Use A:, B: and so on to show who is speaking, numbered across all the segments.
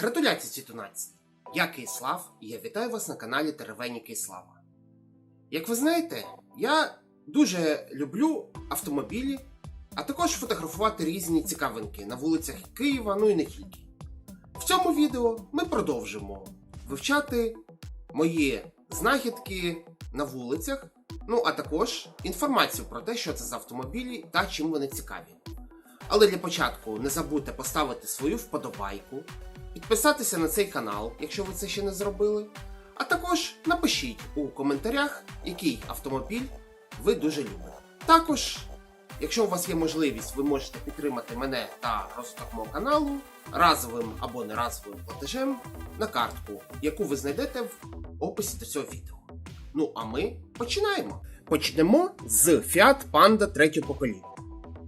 A: Гратуляції Цвітунації! Я Киїслав і я вітаю вас на каналі Теревені Киїслава. Як ви знаєте, я дуже люблю автомобілі, а також фотографувати різні цікавинки на вулицях Києва, ну і не тільки. В цьому відео ми продовжимо вивчати мої знахідки на вулицях, ну а також інформацію про те, що це за автомобілі та чим вони цікаві. Але для початку не забудьте поставити свою вподобайку, підписатися на цей канал, якщо ви це ще не зробили. А також напишіть у коментарях, який автомобіль ви дуже любите. Також, якщо у вас є можливість, ви можете підтримати мене та розвиток мого каналу разовим або неразовим платежем на картку, яку ви знайдете в описі до цього відео. Ну а ми починаємо. Почнемо з Fiat Panda третього покоління.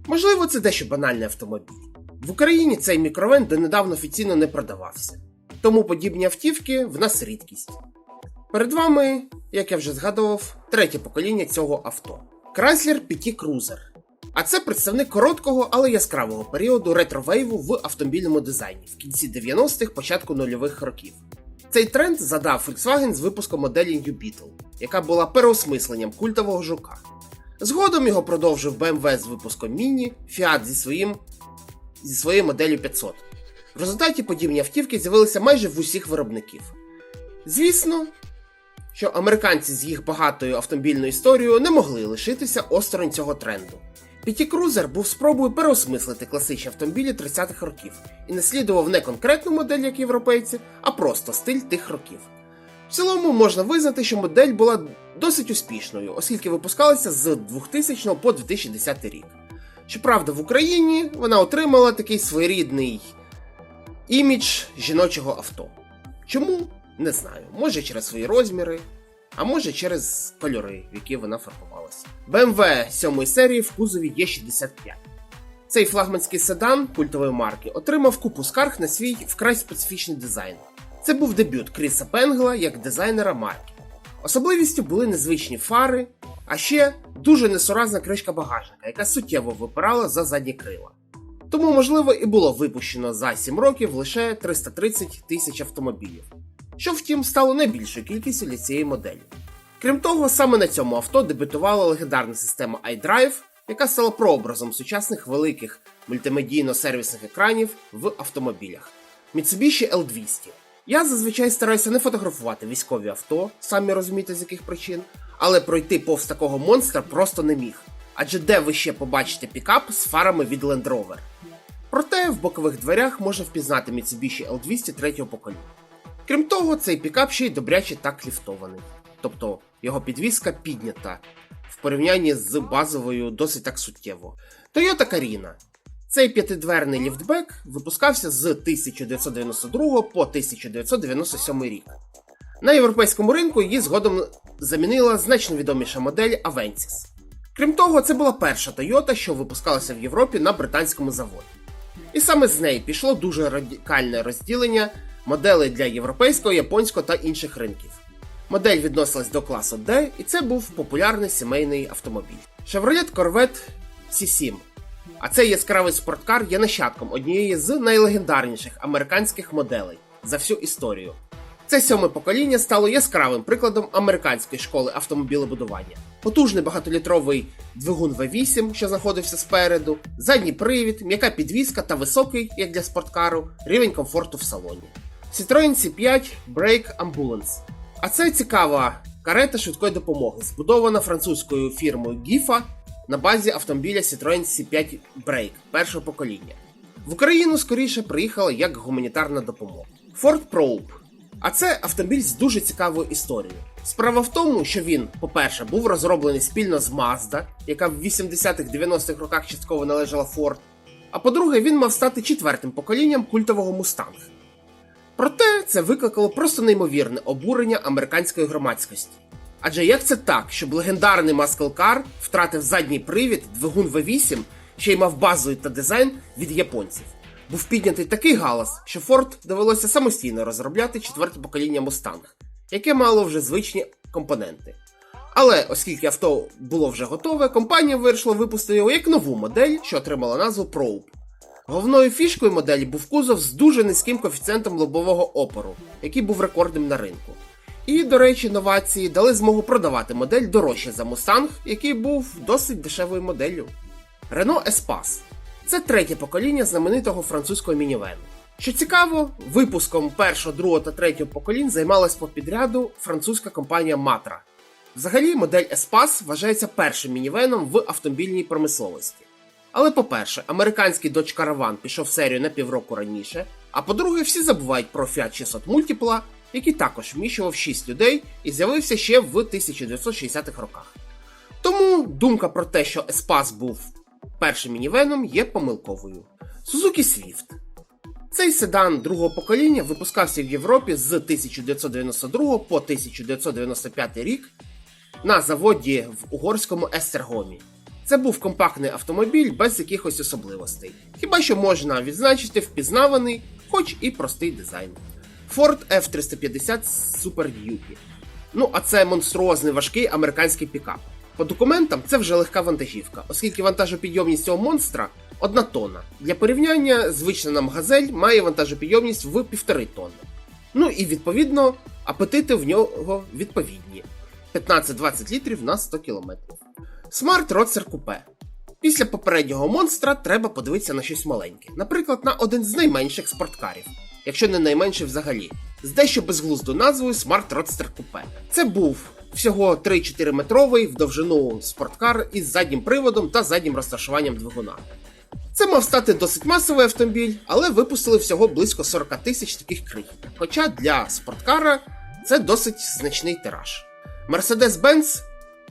A: Можливо, це дещо банальний автомобіль. В Україні цей мікровен донедавна офіційно не продавався, тому подібні автівки в нас рідкість. Перед вами, як я вже згадував, третє покоління цього авто Chrysler PT Cruiser. А це представник короткого, але яскравого періоду ретровейву в автомобільному дизайні в кінці 90-х, початку нульових років. Цей тренд задав Volkswagen з випуском моделі New Beetle, яка була переосмисленням культового жука. Згодом його продовжив BMW з випуском Міні, Fiat зі, своїм, зі своєю моделлю 500. В результаті подібні автівки з'явилися майже в усіх виробників. Звісно, що американці з їх багатою автомобільною історією не могли лишитися осторонь цього тренду. PT Cruiser був спробою переосмислити класичні автомобілі 30-х років і наслідував не конкретну модель, як європейці, а просто стиль тих років. В цілому можна визнати, що модель була досить успішною, оскільки випускалася з 2000 по 2010 рік. Щоправда, в Україні вона отримала такий своєрідний імідж жіночого авто. Чому? Не знаю. Може через свої розміри, а може через кольори, в які вона фарбувалася. BMW 7 серії в кузові Є65. Цей флагманський седан культової марки отримав купу скарг на свій вкрай специфічний дизайн. Це був дебют Кріса Пенгла як дизайнера марки. Особливістю були незвичні фари, а ще дуже несуразна кришка багажника, яка суттєво випирала за задні крила. Тому, можливо, і було випущено за 7 років лише 330 тисяч автомобілів, що втім стало найбільшою кількістю для цієї моделі. Крім того, саме на цьому авто дебютувала легендарна система iDrive, яка стала прообразом сучасних великих мультимедійно-сервісних екранів в автомобілях. Mitsubishi L200. Я зазвичай стараюся не фотографувати військові авто, самі розумієте з яких причин, але пройти повз такого монстра просто не міг. Адже де ви ще побачите пікап з фарами від Land Rover? Проте в бокових дверях можна впізнати Mitsubishi L200 третього покоління. Крім того, цей пікап ще й добряче так ліфтований, тобто його підвіска піднята в порівнянні з базовою досить так суттєво. Toyota Carina. Цей п'ятидверний ліфтбек випускався з 1992 по 1997 рік. На європейському ринку її згодом замінила значно відоміша модель Avensis. Крім того, це була перша Toyota, що випускалася в Європі на британському заводі. І саме з неї пішло дуже радикальне розділення моделей для європейського, японського та інших ринків. Модель відносилась до класу D, і це був популярний сімейний автомобіль. Chevrolet Corvette C7. А цей яскравий спорткар є нащадком однієї з найлегендарніших американських моделей за всю історію. Це сьоме покоління стало яскравим прикладом американської школи автомобілебудування. Потужний багатолітровий двигун V8, що знаходився спереду, задній привід, м'яка підвіска та високий, як для спорткару, рівень комфорту в салоні. Citroen C5 Brake Ambulance. А це цікава карета швидкої допомоги, збудована французькою фірмою GIFA на базі автомобіля Citroen C5 Brake першого покоління. В Україну скоріше приїхала як гуманітарна допомога. Ford Probe. А це автомобіль з дуже цікавою історією. Справа в тому, що він, по-перше, був розроблений спільно з Mazda, яка в 80-х-90-х роках частково належала Ford. А по-друге, він мав стати четвертим поколінням культового Mustang. Проте це викликало просто неймовірне обурення американської громадськості. Адже як це так, щоб легендарний Car втратив задній привід, двигун V8, ще й мав базу та дизайн від японців? Був піднятий такий галас, що Ford довелося самостійно розробляти четверте покоління Mustang, яке мало вже звичні компоненти. Але оскільки авто було вже готове, компанія вирішила випустити його як нову модель, що отримала назву Probe. Головною фішкою моделі був кузов з дуже низьким коефіцієнтом лобового опору, який був рекордним на ринку. І, до речі, новації дали змогу продавати модель дорожче за Mustang, який був досить дешевою моделлю. Renault Espace це третє покоління знаменитого французького мінівену. Що цікаво, випуском першого, другого та третього поколінь займалась по підряду французька компанія Matra. Взагалі, модель Espace вважається першим мінівеном в автомобільній промисловості. Але по-перше, американський Dodge Caravan пішов в серію на півроку раніше, а по-друге, всі забувають про Fiat 600 Multipla, який також вміщував 6 людей і з'явився ще в 1960-х роках. Тому думка про те, що Espace був першим мінівеном, є помилковою. Suzuki Swift. Цей седан другого покоління випускався в Європі з 1992 по 1995 рік на заводі в угорському Естергомі. Це був компактний автомобіль без якихось особливостей. Хіба що можна відзначити впізнаваний, хоч і простий дизайн. Ford F350 Super Duty. Ну, а це монструозний важкий американський пікап. По документам це вже легка вантажівка, оскільки вантажопідйомність цього монстра 1 тонна. Для порівняння, звична нам газель має вантажопідйомність в 1,5 тонни. Ну і відповідно, апетити в нього відповідні: 15-20 літрів на 100 км. Smart Roadster Coupe. Після попереднього монстра треба подивитися на щось маленьке, наприклад, на один з найменших спорткарів, якщо не найменший взагалі, з дещо безглуздою назвою Smart Roadster Coupe. Це був всього 3-4 метровий в довжину спорткар із заднім приводом та заднім розташуванням двигуна. Це мав стати досить масовий автомобіль, але випустили всього близько 40 тисяч таких крихт. Хоча для спорткара це досить значний тираж. Mercedes-Benz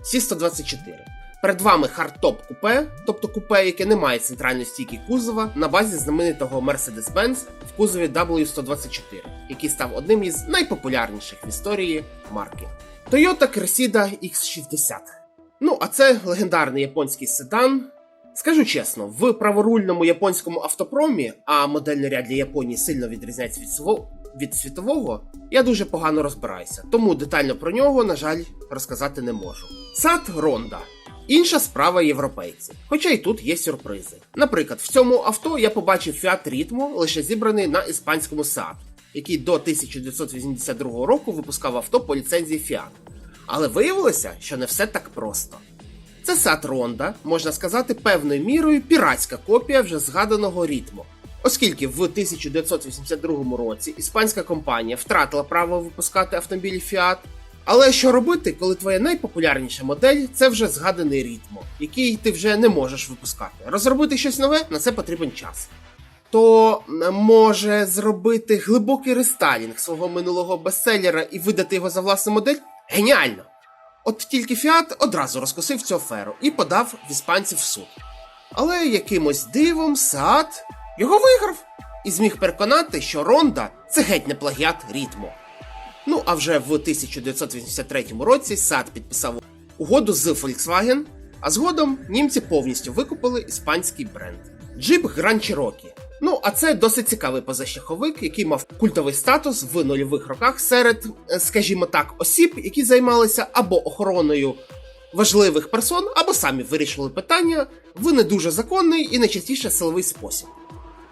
A: C124. Перед вами хардтоп купе, тобто купе, яке не має центральної стійки кузова, на базі знаменитого Mercedes-Benz в кузові W124, який став одним із найпопулярніших в історії марки. Toyota Cressida X60. Ну, а це легендарний японський седан. Скажу чесно, в праворульному японському автопромі, а модельний ряд для Японії сильно відрізняється від, сво- від світового, я дуже погано розбираюся, тому детально про нього, на жаль, розказати не можу. Сад Ронда. Інша справа європейців. Хоча і тут є сюрпризи. Наприклад, в цьому авто я побачив Fiat Ritmo, лише зібраний на іспанському Seat, який до 1982 року випускав авто по ліцензії Fiat. Але виявилося, що не все так просто. Це Seat Ronda, можна сказати, певною мірою піратська копія вже згаданого ритму. Оскільки в 1982 році іспанська компанія втратила право випускати автомобілі Fiat, але що робити, коли твоя найпопулярніша модель це вже згаданий ритмо, який ти вже не можеш випускати. Розробити щось нове на це потрібен час. То може зробити глибокий рестайлінг свого минулого бестселера і видати його за власну модель? Геніально! От тільки Фіат одразу розкосив цю аферу і подав в іспанців в суд. Але якимось дивом Саат його виграв і зміг переконати, що Ронда це геть не плагіат ритму. Ну а вже в 1983 році Саат підписав угоду з Volkswagen, а згодом німці повністю викупили іспанський бренд Jeep Grand. Ну, а це досить цікавий позашляховик, який мав культовий статус в нульових роках серед, е, скажімо так, осіб, які займалися або охороною важливих персон, або самі вирішували питання в не дуже законний і найчастіше силовий спосіб.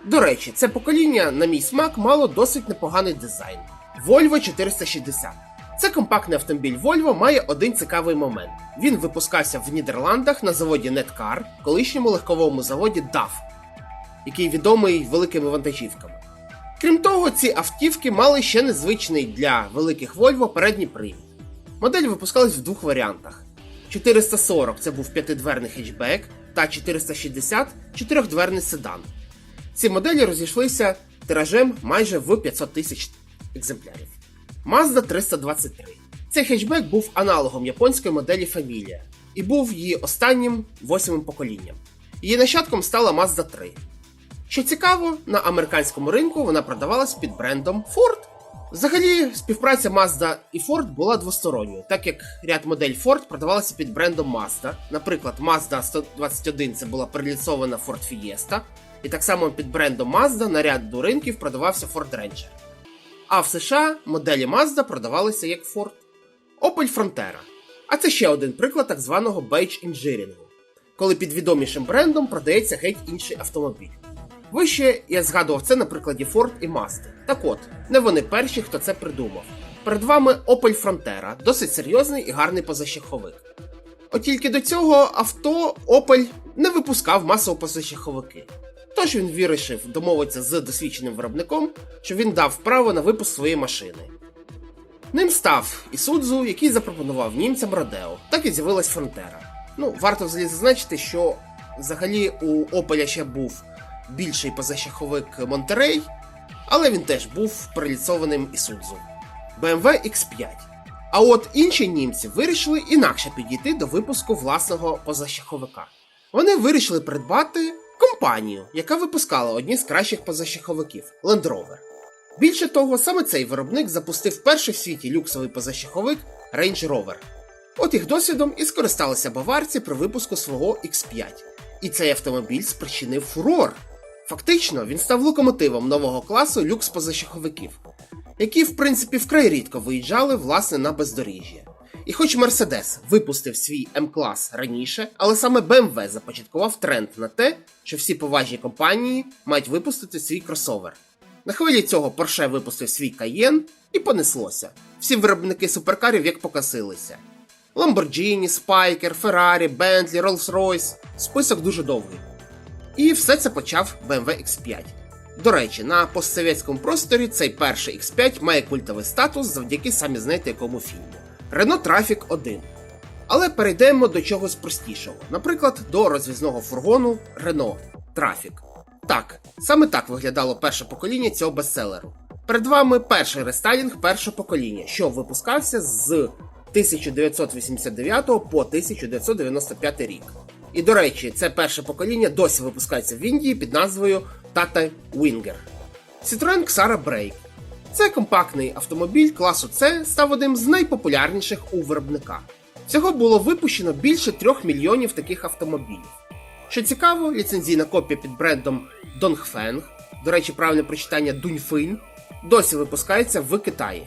A: До речі, це покоління, на мій смак, мало досить непоганий дизайн. Volvo 460. Це компактний автомобіль Volvo має один цікавий момент. Він випускався в Нідерландах на заводі Netcar, колишньому легковому заводі DAF, який відомий великими вантажівками. Крім того, ці автівки мали ще незвичний для великих Volvo передній привід. Модель випускалась в двох варіантах: 440 це був п'ятидверний хетчбек, та 460 чотирьохдверний седан. Ці моделі розійшлися тиражем майже в 500 тисяч екземплярів. Mazda 323. Цей хетчбек був аналогом японської моделі Familia і був її останнім восьмим поколінням. Її нащадком стала Mazda 3. Що цікаво, на американському ринку вона продавалась під брендом Ford. Взагалі, співпраця Mazda і Ford була двосторонньою, так як ряд модель Ford продавалася під брендом Mazda. Наприклад, Mazda 121 це була приліцована Ford Fiesta, і так само під брендом Mazda на ряду ринків продавався Ford Ranger. А в США моделі Mazda продавалися як Ford. Opel Frontera. А це ще один приклад так званого бейдж інжирінгу, коли під відомішим брендом продається геть інший автомобіль. Вище я згадував це на прикладі Ford і Mazda. Так от, не вони перші, хто це придумав. Перед вами Opel Frontera, досить серйозний і гарний позашляховик. От тільки до цього авто Opel не випускав масово позашляховики. Тож він вирішив домовитися з досвідченим виробником, щоб він дав право на випуск своєї машини. Ним став Ісудзу, який запропонував німцям Родео, так і з'явилась Фронтера. Ну, варто взагалі зазначити, що взагалі у Опеля ще був більший позашляховик Монтерей, але він теж був приліцованим Ісудзу. BMW X5. А от інші німці вирішили інакше підійти до випуску власного позашляховика. Вони вирішили придбати компанію, яка випускала одні з кращих позашляховиків Land Rover. Більше того, саме цей виробник запустив перший в світі люксовий позашляховик Range Rover. От їх досвідом і скористалися баварці при випуску свого X5. І цей автомобіль спричинив фурор. Фактично, він став локомотивом нового класу люкс позашляховиків, які, в принципі, вкрай рідко виїжджали власне на бездоріжжя. І хоч Mercedes випустив свій М-клас раніше, але саме BMW започаткував тренд на те, що всі поважні компанії мають випустити свій кросовер. На хвилі цього Porsche випустив свій Cayenne і понеслося. Всі виробники суперкарів як покосилися. Lamborghini, Spiker, Ferrari, Bentley, Rolls-Royce. Список дуже довгий. І все це почав BMW X5. До речі, на постсовєтському просторі цей перший X5 має культовий статус завдяки самі знаєте якому фільму Renault Traffic 1. Але перейдемо до чогось простішого, наприклад, до розвізного фургону Renault Traffic. Так, саме так виглядало перше покоління цього бестселеру. Перед вами перший рестайлінг першого покоління, що випускався з 1989 по 1995 рік. І до речі, це перше покоління досі випускається в Індії під назвою Tata Winger. Citroen Xara Break. Це компактний автомобіль класу C став одним з найпопулярніших у виробника. Всього було випущено більше 3 мільйонів таких автомобілів. Що цікаво, ліцензійна копія під брендом Dongfeng, до речі, правильне прочитання Дуньфин, досі випускається в Китаї.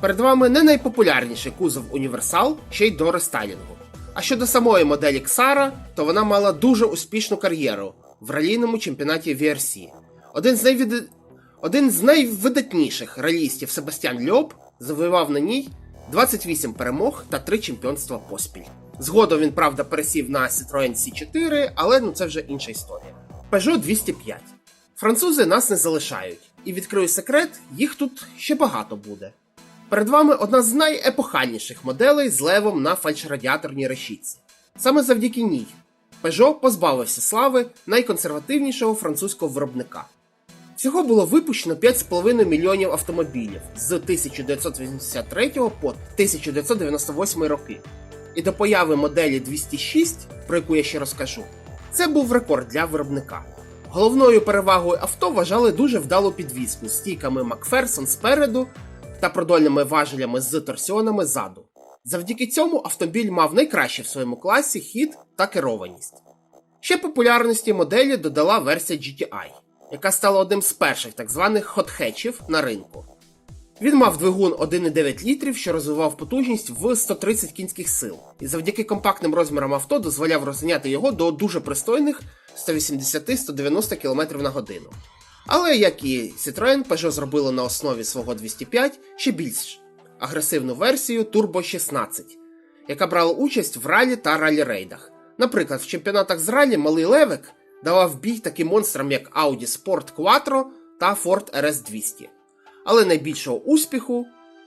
A: Перед вами не найпопулярніший кузов універсал ще й до рестайлінгу. А щодо самої моделі Xara, то вона мала дуже успішну кар'єру в ралійному чемпіонаті VRC. Один з, найвід... Один з найвидатніших ралістів Себастьян Льоб завоював на ній 28 перемог та 3 чемпіонства поспіль. Згодом він, правда, пересів на Citroen C4, але ну це вже інша історія. Peugeot 205. Французи нас не залишають, і відкрию секрет, їх тут ще багато буде. Перед вами одна з найепохальніших моделей з левом на фальшрадіаторній решітці. Саме завдяки ній Peugeot позбавився слави найконсервативнішого французького виробника. Всього було випущено 5,5 мільйонів автомобілів з 1983 по 1998 роки. І до появи моделі 206, про яку я ще розкажу, це був рекорд для виробника. Головною перевагою авто вважали дуже вдалу підвіску з стійками Макферсон спереду та продольними важелями з торсіонами ззаду. Завдяки цьому автомобіль мав найкраще в своєму класі хід та керованість. Ще популярності моделі додала версія GTI, яка стала одним з перших так званих хотхетчів на ринку. Він мав двигун 1,9 літрів, що розвивав потужність в 130 кінських сил, і завдяки компактним розмірам авто дозволяв розганяти його до дуже пристойних 180-190 км на годину. Але як і Citroën, Peugeot зробили на основі свого 205 ще більш агресивну версію Turbo 16, яка брала участь в ралі та ралі-рейдах. Наприклад, в чемпіонатах з ралі малий левик давав бій таким монстрам, як Audi Sport Quattro та Ford RS 200. Але найбільшого успіху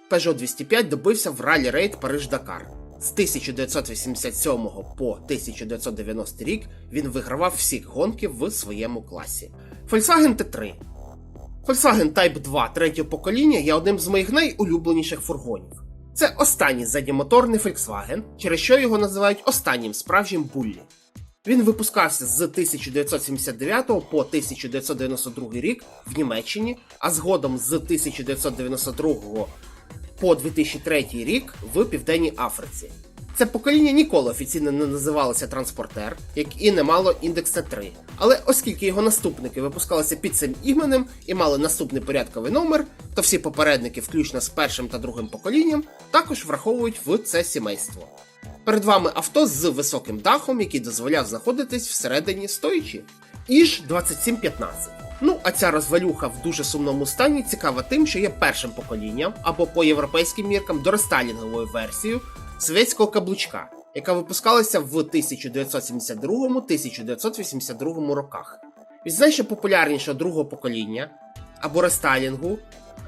A: Peugeot 205 добився в ралі-рейд Париж-Дакар. З 1987 по 1990 рік він вигравав всі гонки в своєму класі. Volkswagen T3 Volkswagen Type 2 третього покоління є одним з моїх найулюбленіших фургонів. Це останній задньомоторний Volkswagen, через що його називають останнім справжнім буллі. Він випускався з 1979 по 1992 рік в Німеччині, а згодом з 1992 по 2003 рік в Південній Африці. Це покоління ніколи офіційно не називалося транспортер, як і не мало індекса 3. Але оскільки його наступники випускалися під цим іменем і мали наступний порядковий номер, то всі попередники, включно з першим та другим поколінням, також враховують в це сімейство. Перед вами авто з високим дахом, який дозволяв знаходитись всередині стоячи. Іж 2715. Ну, а ця розвалюха в дуже сумному стані цікава тим, що є першим поколінням або по європейським міркам дорестайлінговою версією совєтського каблучка, яка випускалася в 1972-1982 роках. Від значно популярнішого другого покоління або рестайлінгу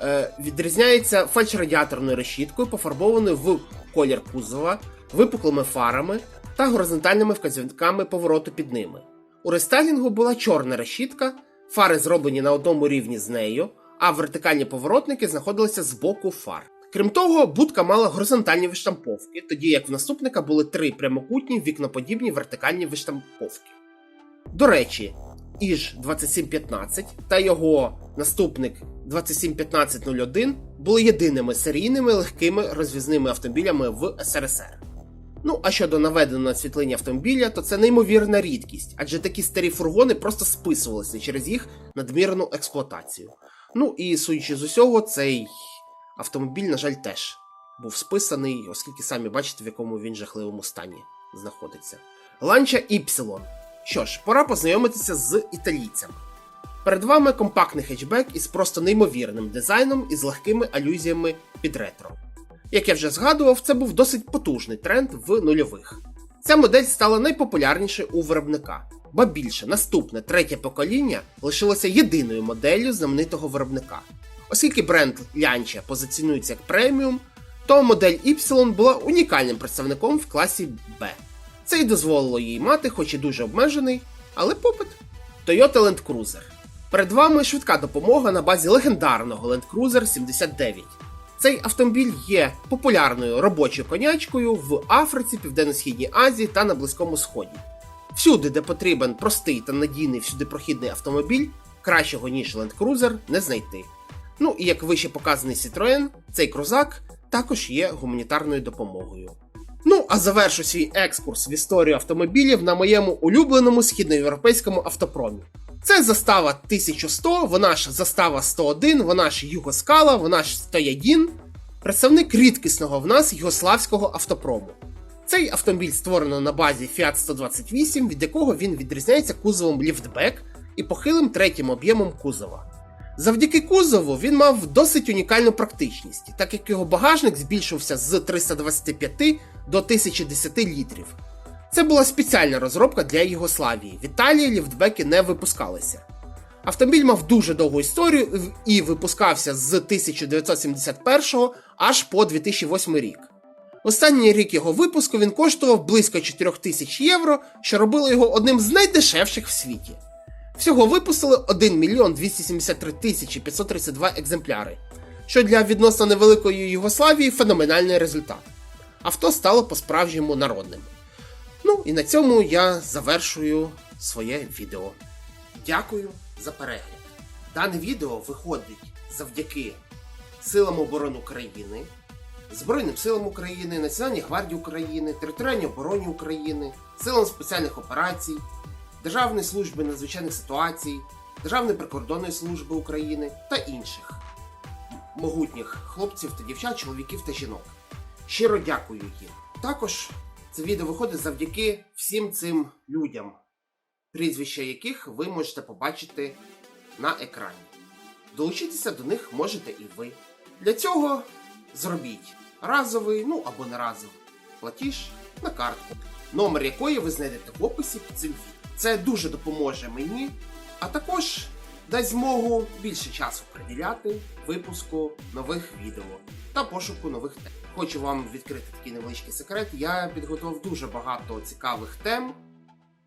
A: е, відрізняється фальш-радіаторною решіткою, пофарбованою в колір кузова, випуклими фарами та горизонтальними вказівниками повороту під ними. У рестайлінгу була чорна решітка, фари зроблені на одному рівні з нею, а вертикальні поворотники знаходилися з боку фар. Крім того, будка мала горизонтальні виштамповки, тоді як в наступника були три прямокутні вікноподібні вертикальні виштамповки. До речі, Іж 2715 та його наступник 271501 були єдиними серійними легкими розвізними автомобілями в СРСР. Ну а щодо наведеного на автомобіля, то це неймовірна рідкість, адже такі старі фургони просто списувалися через їх надмірну експлуатацію. Ну і судячи з усього, цей автомобіль, на жаль, теж був списаний, оскільки самі бачите, в якому він жахливому стані знаходиться. Ланча Y. Що ж, пора познайомитися з італійцями. Перед вами компактний хетчбек із просто неймовірним дизайном і з легкими алюзіями під ретро. Як я вже згадував, це був досить потужний тренд в нульових. Ця модель стала найпопулярнішою у виробника, ба більше наступне третє покоління лишилося єдиною моделлю знаменитого виробника. Оскільки бренд Lancia позиціонується як преміум, то модель Y була унікальним представником в класі B. Це й дозволило їй мати, хоч і дуже обмежений, але попит. Toyota Land Cruiser. Перед вами швидка допомога на базі легендарного Land Cruiser 79. Цей автомобіль є популярною робочою конячкою в Африці, Південно-Східній Азії та на Близькому Сході. Всюди, де потрібен простий та надійний всюди прохідний автомобіль, кращого ніж Land Cruiser не знайти. Ну і як вище показаний Citroën, цей крузак також є гуманітарною допомогою. Ну, а завершу свій екскурс в історію автомобілів на моєму улюбленому східноєвропейському автопромі. Це застава 1100, вона ж застава 101, вона ж Югоскала, вона ж Стоядін, представник рідкісного в нас югославського автопрому. Цей автомобіль створено на базі Fiat 128, від якого він відрізняється кузовом ліфтбек і похилим третім об'ємом кузова. Завдяки кузову він мав досить унікальну практичність, так як його багажник збільшився з 325 до 1010 літрів. Це була спеціальна розробка для Югославії. В Італії ліфтбеки не випускалися. Автомобіль мав дуже довгу історію і випускався з 1971 аж по 2008 рік. Останній рік його випуску він коштував близько 4 тисяч євро, що робило його одним з найдешевших в світі. Всього випустили 1 мільйон 273 тисячі 532 екземпляри, що для відносно невеликої Югославії феноменальний результат. Авто стало по-справжньому народним. Ну і на цьому я завершую своє відео. Дякую за перегляд. Дане відео виходить завдяки Силам оборони України, Збройним силам України, Національній гвардії України, Територіальній обороні України, Силам спеціальних операцій, Державної служби надзвичайних ситуацій, Державної прикордонної служби України та інших могутніх хлопців та дівчат, чоловіків та жінок. Щиро дякую їм. Також це відео виходить завдяки всім цим людям, прізвища яких ви можете побачити на екрані. Долучитися до них можете і ви. Для цього зробіть разовий, ну або не разовий платіж на картку, номер якої ви знайдете в описі під цим відео. Це дуже допоможе мені, а також дасть змогу більше часу приділяти випуску нових відео та пошуку нових тем. Хочу вам відкрити такий невеличкий секрет. Я підготував дуже багато цікавих тем,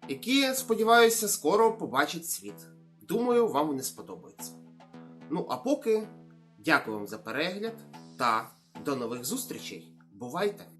A: які, сподіваюся, скоро побачать світ. Думаю, вам вони сподобаються. Ну а поки дякую вам за перегляд та до нових зустрічей. Бувайте!